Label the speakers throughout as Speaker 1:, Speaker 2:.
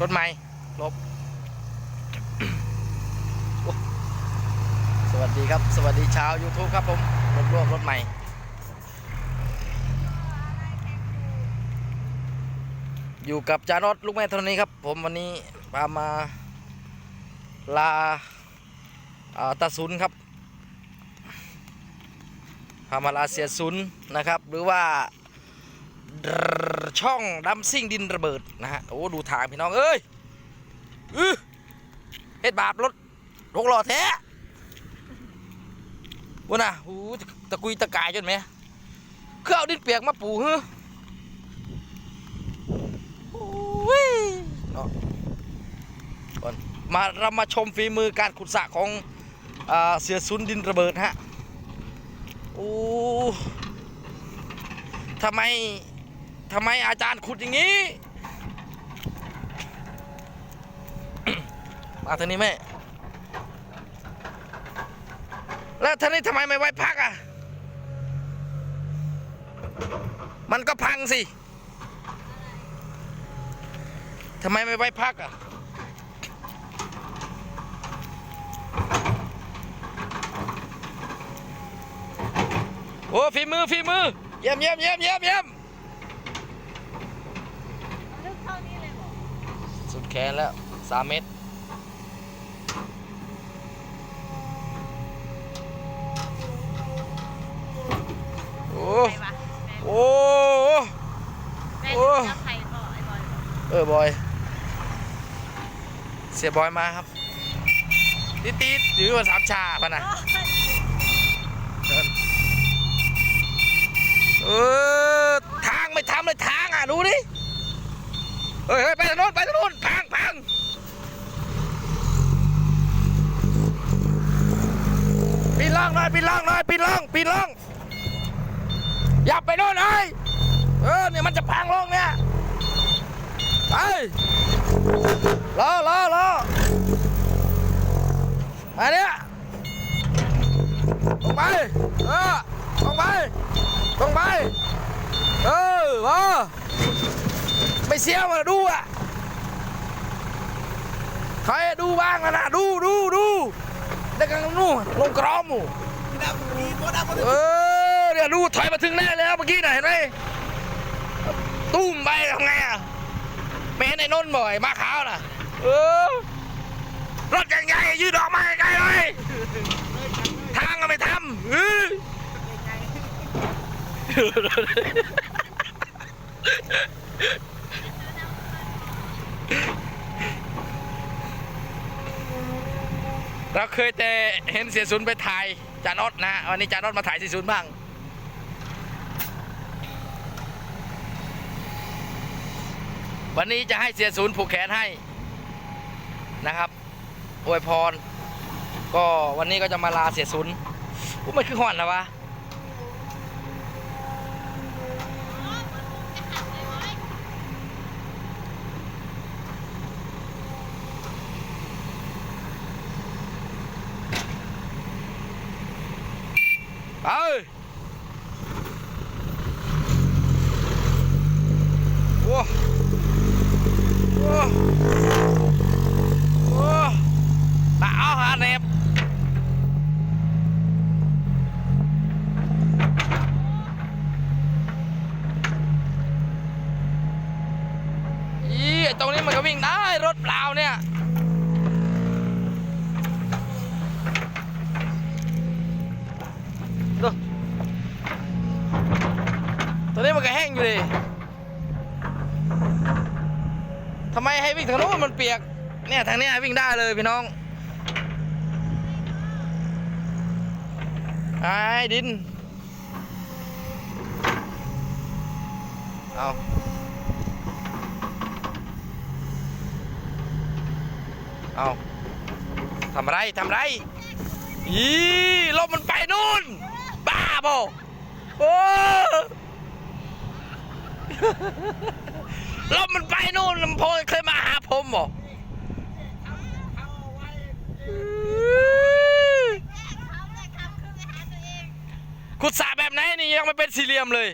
Speaker 1: รถใหม่ลบ สวัสดีครับ สวัสดีชาว YouTube ครับผม รถร่วมรถใหม่ อยู่กับจานอดลูกแม่ธรณีครับ ผมวันนี้พามาลาาตาซุนครับพามาลาเสียซุนนะครับ หรือว่า ช่องดำซิ่งดินระเบิดนะฮะ โอ้ดูทางพี่น้องเอ้ยอื้อเฮ็ดบาปรถหกล้อแท้บนน่ะหูตะกุยตะกายจนไหมเครื่องเอาดินเปียกมาปูเฮ้อโอ้ยเนาะก่อนมาเรามาชมฝีมือการขุดสระของเสือซุนดินระเบิดฮะโอ้ทำไม ทำไมอาจารย์ขุดอย่างนี้ มาทางนี้แม่ แล้วท่างนี้ทำไมไม่ไว้พักอะ มันก็พังสิ ทำไมไม่ไว้พักอะโอ้ฝีมือฝีมือเยี่ยมเยี่ยมเยี่ยมเยี่ยมเยี่ยม
Speaker 2: ลึกเท่านี้เลยบอก
Speaker 1: สุด แขนแล้วสามเมตรโอ้
Speaker 2: ใครวะแม่
Speaker 1: โอ้
Speaker 2: แม่
Speaker 1: โอ้
Speaker 2: แล้วใครก็ไอ้บอยบอก
Speaker 1: เออบอย เสียบอยมาครับติดติดๆหรือว่าสามชาปะนะเดินเออทางไม่ทำเลยทางอะ ดูดิ เฮ้ยไปทางโน้นไปทางโน้นพังพังปีนล่างหน่อยปีนล่างหน่อยปีนล่างปีนล่างอย่าไปโน่นเลยเออเนี่ยมันจะพังลงเนี่ยไปรอรอรอมาเนี่ยตรงไปเออตรงไปตรงไปเออมา เสียมาดูอะใครดูบ้างอะนะดูดูดูเด็กกันนู่นลงกรอมหมู่เออเดี๋ยวดูถอยมาถึงแน่แล้วเมื่อกี้น่ะเห็นไหมตุ้มไปทำไงอะไม่เห็นไอ้นนท์บ่อยมาขาวน่ะ เออรถใหญ่ๆยืดออกมาไกลๆเลย ทางก็ไม่ทำเออ เราเคยแต่เห็นเสียศูนย์ไปถ่ายจานอดนะวันนี้จานอดมาถ่ายเสียศูนย์บ้างวันนี้จะให้เสียศูนย์ผูกแขนให้นะครับอวยพร ก็วันนี้ก็จะมาลาเสียศูนย์อุ๊ยมันคือห่อนแล้ววะ ไปโอ้โอ้โอ้ตาเอาหาเน็บอีไอ้ตรงนี้มันก็วิ่งได้รถเปล่าเนี่ย ให้วิ่งทางโน้นมันเปียก เนี่ยทางเนี้ยวิ่งได้เลยพี่น้องไอ้ดิน เอาเอาทำไรทำไรอีลมมันไปนู่น บ้าบอโอ้ ลมมันไปนู่นลำโพงเคยมาหาผมบอ
Speaker 2: กขุ
Speaker 1: ดสระแบบไหนนี่ยังไม่เป็นสี่เหลี่ยมเลย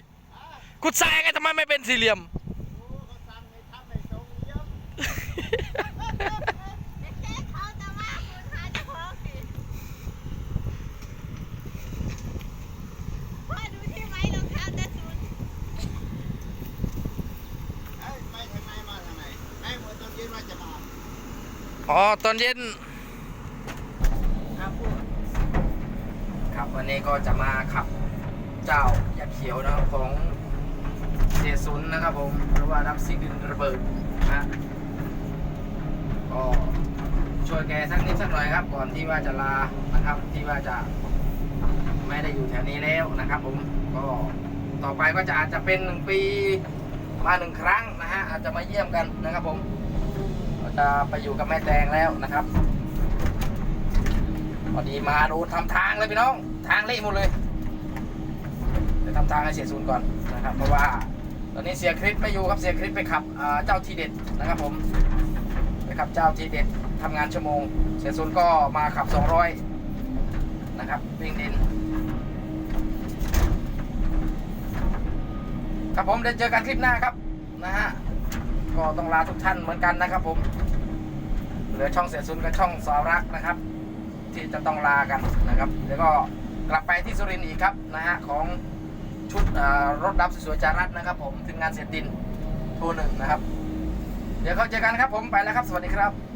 Speaker 1: ขุดสายังไงทำไมไม่เป็นสี่เหลี่ยม อ๋อ ตอนเย็น ครับวันนี้ก็จะมาขับเจ้ายักษ์เขียวนะครับของเสียซุนนะครับผมหรือว่ารับซิดินระเบิดนะฮะก็ช่วยแกสักนิดสักหน่อยครับ ก่อนที่ว่าจะลานะครับที่ว่าจะไม่ได้อยู่แถวนี้แล้วนะครับผมก็ต่อไปก็จะอาจจะเป็นหนึ่งปีมาหนึ่งครั้งนะฮะอาจจะมาเยี่ยมกันนะครับผม จะไปอยู่กับแม่แตงแล้วนะครับพอดีมาดูทำทางเลยพี่น้อง ทางเละหมดเลยเดี๋ยวทำทางให้เสียศูนย์ก่อนนะครับ เพราะว่า ตอนนี้เสียคลิปไม่อยู่ครับเสียคลิปไปขับเจ้าทีเด็ดนะครับผมไปขับเจ้าทีเด็ดทำงานชั่วโมง เสียศูนย์ก็มาขับ 200 นะครับวิ่งดินครับผมเดี๋ยวเจอกันคลิปหน้าครับนะฮะก็ต้องลาทุกท่านเหมือนกันนะครับผม ลือช่องเสียซุนกับช่องสารักนะครับ ที่จะต้องลากันนะครับ แล้วก็กลับไปที่สุรินทร์อีกครับนะฮะของชุดรถดับสวยๆจารัตนะครับ ผมถึงงานเสียดินทูหนึ่งนะครับ เดี๋ยวเขาเจอกันครับผมไปแล้วครับ สวัสดีครับ